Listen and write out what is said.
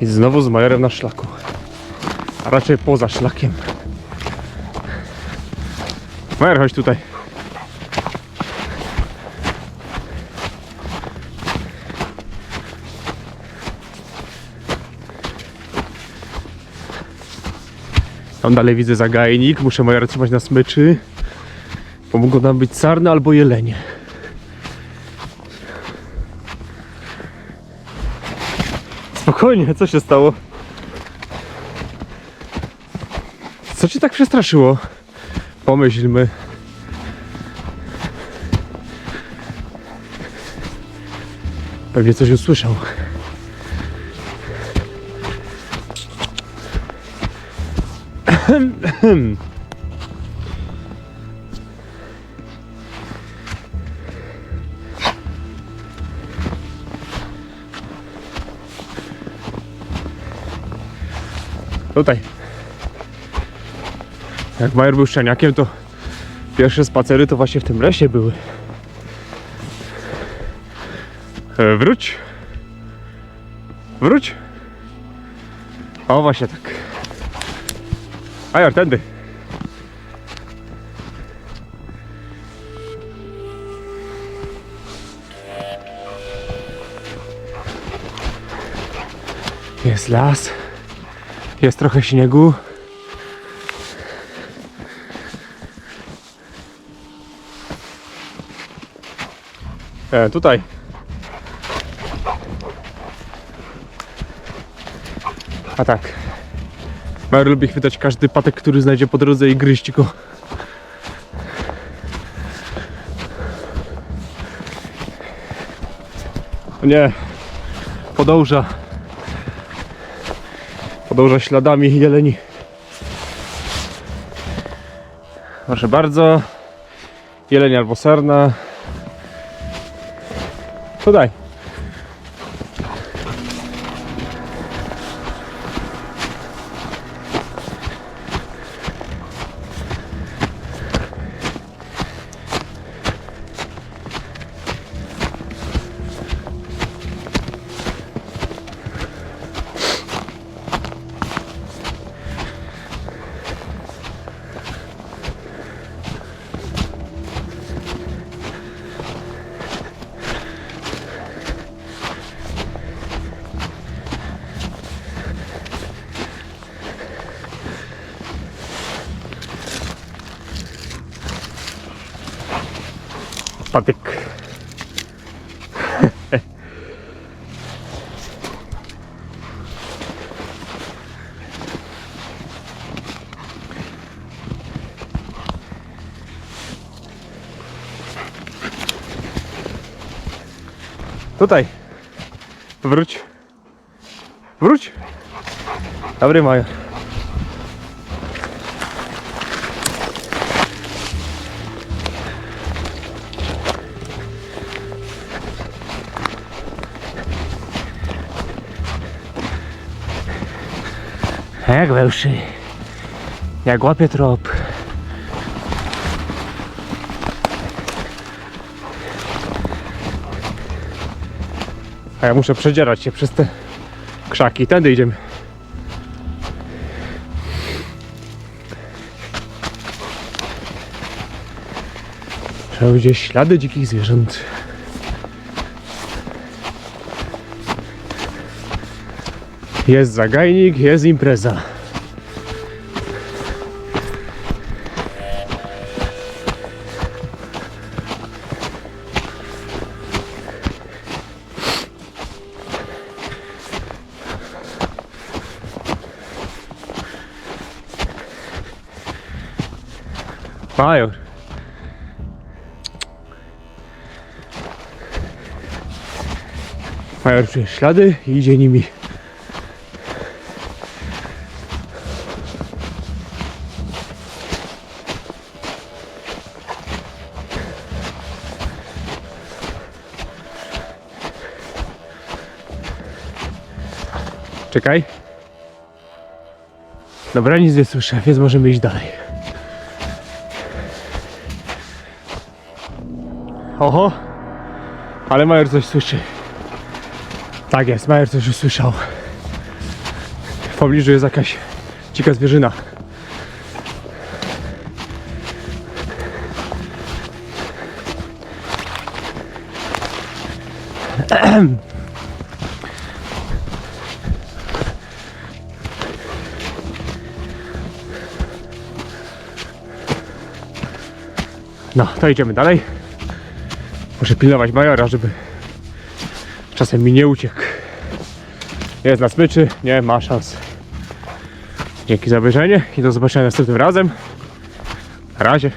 I znowu z majorem na szlaku. A raczej poza szlakiem. Major, chodź tutaj. Tam dalej widzę zagajnik. Muszę Majora trzymać na smyczy. Bo mogą tam być sarny albo jelenie. Spokojnie, co się stało? Co cię tak przestraszyło? Pomyślmy. Pewnie coś usłyszał. Tutaj. Jak Major był szczeniakiem, to pierwsze spacery to właśnie w tym lesie były. E, wróć. Wróć. O, właśnie tak. Major, tędy. Jest las. Jest trochę śniegu. E, tutaj. A tak. Major lubi chwytać każdy patek, który znajdzie po drodze i gryźć go. Nie. Podąża. Podąża śladami jeleni. Proszę bardzo. Jeleń albo sarna. Tutaj. Patyk. Tutaj. Wróć. Wróć. Dobry Maja. Jak wełszy. Jak łapie trop. A ja muszę przedzierać się przez te krzaki. Tędy idziemy. Trzeba gdzieś ślady dzikich zwierząt. Jest zagajnik, jest impreza. Major. Major czuje ślady i idzie nimi. Czekaj. Dobra, nic nie słyszę, więc możemy iść dalej. Oho, ale Major coś słyszy. Tak jest, Major coś usłyszał. pobliżu jest jakaś dzika zwierzyna. No, to idziemy dalej. Muszę pilnować majora, żeby czasem mi nie uciekł. Jest na smyczy, nie ma szans. Dzięki za obejrzenie i do zobaczenia następnym razem. Na razie.